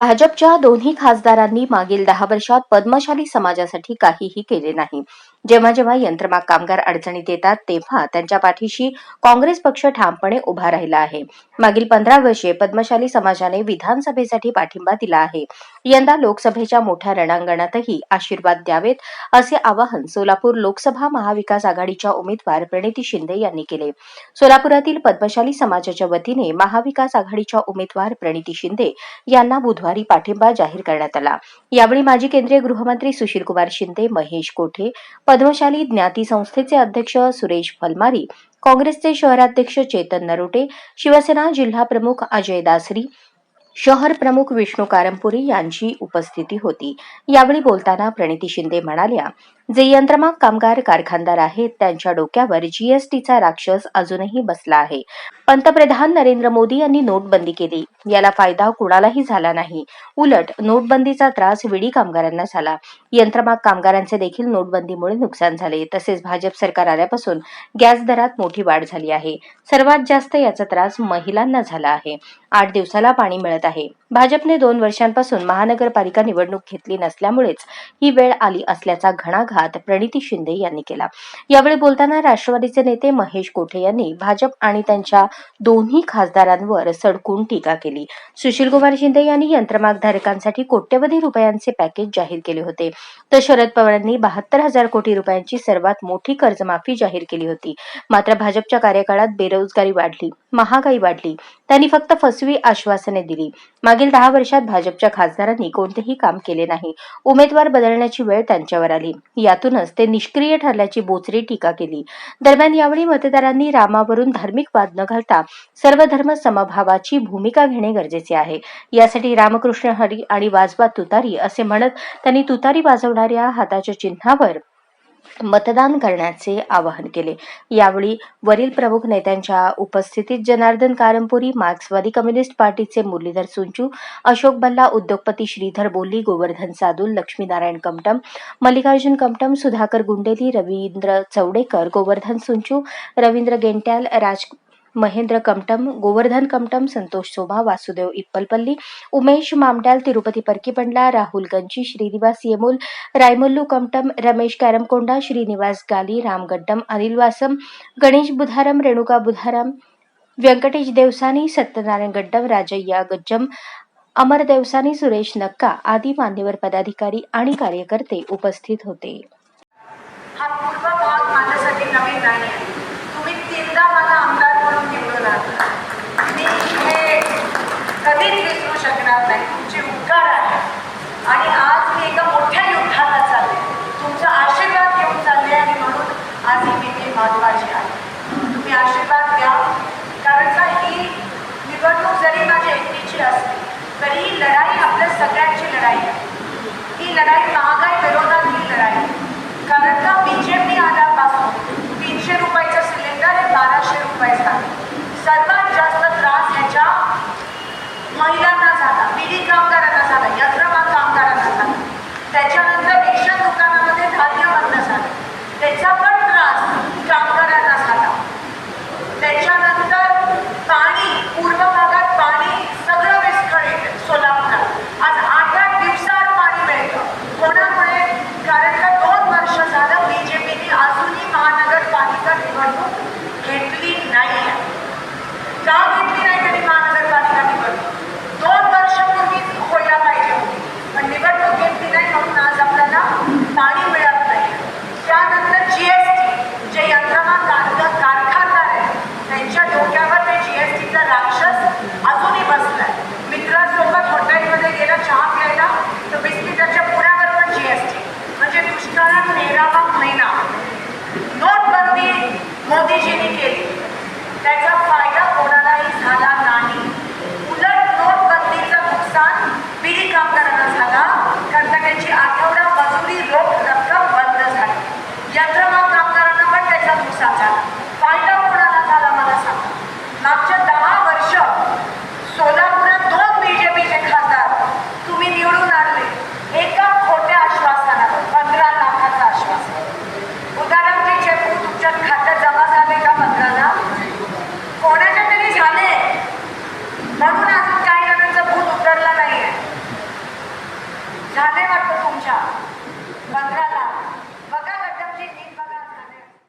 भाजपच्या दोन्ही खासदारांनी मागील दहा वर्षात पद्मशाली समाजासाठी काहीही केले नाही. जेव्हा जेव्हा यंत्रमाग कामगार अडचणीत येतात तेव्हा त्यांच्या पाठीशी काँग्रेस पक्ष ठामपणे उभा राहिला आहे. मागील पंधरा वर्षे पद्मशाली समाजाने विधानसभेसाठी पाठिंबा दिला आहे. यंदा लोकसभेच्या मोठ्या रणांगणातही आशीर्वाद द्यावेत असे आवाहन सोलापूर लोकसभा महाविकास आघाडीच्या उमेदवार प्रणिती शिंदे यांनी केले. सोलापुरातील पद्मशाली समाजाच्या वतीने महाविकास आघाडीच्या उमेदवार प्रणिती शिंदे यांना बुधवार पाठिंबा जाहीर करण्यात आला. यावेळी माजी केंद्रीय गृहमंत्री सुशीलकुमार शिंदे महेश कोठे पद्मशाली ज्ञाती संस्थेचे अध्यक्ष सुरेश फलमारी काँग्रेसचे शहराध्यक्ष चेतन नरोटे शिवसेना जिल्हा प्रमुख अजय दासरी शहर प्रमुख विष्णू कारंपुरी यांची उपस्थिती होती. यावेळी बोलताना प्रणिती शिंदे म्हणाल्या जे यंत्रमाग कामगार कारखानदार आहेत त्यांच्या डोक्यावर जीएसटीचा राक्षस अजूनही बसला आहे. पंतप्रधान नरेंद्र मोदी यांनी नोटबंदी केली. याला फायदा कुणालाही झाला नाही. उलट नोटबंदीचा त्रास विडी कामगारांना झाला. यंत्रमाग कामगारांचे देखील नोटबंदीमुळे नुकसान झाले. तसेच भाजप सरकार आल्यापासून गॅस दरात मोठी वाढ झाली आहे. सर्वात जास्त याचा त्रास महिलांना झाला आहे. आठ दिवसाला पाणी मिळत आहे. भाजपने दोन वर्षांपासून महानगरपालिका निवडणूक घेतली नसल्यामुळेच ही वेळ आली असल्याचा घणाघात प्रणिती शिंदे यांनी केला. यावेळी बोलताना राष्ट्रवादीचे नेते महेश कोठे यांनी भाजप आणि त्यांच्या दोन्ही खासदारांवर सडकून टीका केली. सुशीलकुमार शिंदे यांनी यंत्रमागधारकांसाठी कोट्यवधी रुपयांचे पॅकेज जाहीर केले होते. तर शरद पवारांनी बहात्तर हजार कोटी रुपयांची सर्वात मोठी कर्जमाफी जाहीर केली होती. मात्र भाजपच्या कार्यकाळात बेरोजगारी वाढली महागाई वाढली. त्यांनी फक्त फस फसवी आश्वासने दिली. मागील दहा वर्षात भाजपच्या खासदारांनी कोणतेही काम केले नाही. उमेदवार बदलण्याची वेळ त्यांच्यावर आली. यातूनच ते निष्क्रिय ठरल्याची बोचरी टीका केली. दरम्यान यावेळी मतदारांनी रामावरून धार्मिक वाद न घालता सर्व धर्म समभावाची भूमिका घेणे गरजेचे आहे. यासाठी रामकृष्ण हरी आणि वाजवा तुतारी असे म्हणत त्यांनी तुतारी वाजवणाऱ्या हाताच्या चिन्हावर मतदान करण्याचे आवाहन केले. यावेळी वरील प्रमुख नेत्यांच्या उपस्थितीत जनार्दन कारंपुरी मार्क्सवादी कम्युनिस्ट पार्टीचे मुरलीधर सुंचू अशोक बल्ला उद्योगपती श्रीधर बोल्ली गोवर्धन सादुल लक्ष्मीनारायण कमटम मल्लिकार्जुन कमटम सुधाकर गुंडेली रवींद्र चवडेकर गोवर्धन सुंचू रवींद्र गेंट्याल राज महेंद्र कमटम गोवर्धन कमटम संतोष सोभा वासुदेव इप्पलपल्ली उमेश मामडाल तिरुपती परकीपंडला राहुल गंजी श्रीनिवास येमुल रायमल्लू कमटम रमेश कॅरमकोंडा श्रीनिवास गाली राम गड्डम अनिल वासम गणेश बुधारम रेणुका बुधारम व्यंकटेश देवसानी सत्यनारायण गड्डम राजय्या गज्जम अमर देवसानी सुरेश नक्का आदी मान्यवर पदाधिकारी आणि कार्यकर्ते उपस्थित होते. हा पूर्व भाग माझ्यासाठी नवीन नाही आहे तुम्ही तीनदा मला आमदार म्हणून निवडून आणला मी हे कधीच विसरू शकणार नाही तुमचे उपकार आहे आणि आज मी एका मोठ्या युद्धाला चालले तुमचा आशीर्वाद घेऊन चालले आणि म्हणून आज ही मिटिंग महत्वाची आहे तुम्ही आशीर्वाद द्या कारण का ही निवडणूक जरी माझ्या एकटीची असली तरी ही लढाई आपल्या सगळ्यांची लढाई आहे ही लढाई महागाई विरोधातली लढाई आहे. कारण का बी जे पी आल्यापासून तीनशे रुपयाचं सिलेंडर हे बाराशे रुपये झाले सर्वात जास्त त्रास ह्याच्या महिलांना झाला बिडी कामगारांना झाला यंत्रमाग कामगारांना झाला त्याच्यानंतर रेशन दुकानामध्ये धान्य बंद झालं त्याचा पण त्रास कामगारांना झाला त्याच्यानंतर पाणी पूर्व भागात पाणी सगळं विस्कळीत सोलापुरात आज आठ आठ दिवसाआड पाणी मिळतं कोणामुळे कारण का दोन वर्ष झालं बी जे पीने अजूनही महानगरपालिका निवडणूक घेतली नाही आहे का घेतली नाही त्यांनी महानगरपालिका निवडणूक दोन वर्षापूर्वी व्हायला पाहिजे होती पण निवडणूक घेतली नाही म्हणून आज आपल्याला पाणी मिळत नाही त्यानंतर जी एस टी जे यंत्रमाग कार- कारखानदार आहेत त्यांच्या डोक्यावर ते जी एस टीचा राक्षस अजूनही बसलाय मित्रांसोबत हॉटेलमध्ये गेला चहा प्यायला तर बिस्किटाच्या पुण्यावर पण जी एस टी म्हणजे दुष्काळात महिना. नोटबंदी मोदीजींनी केली. त्याचा फायदा कोणालाही झाला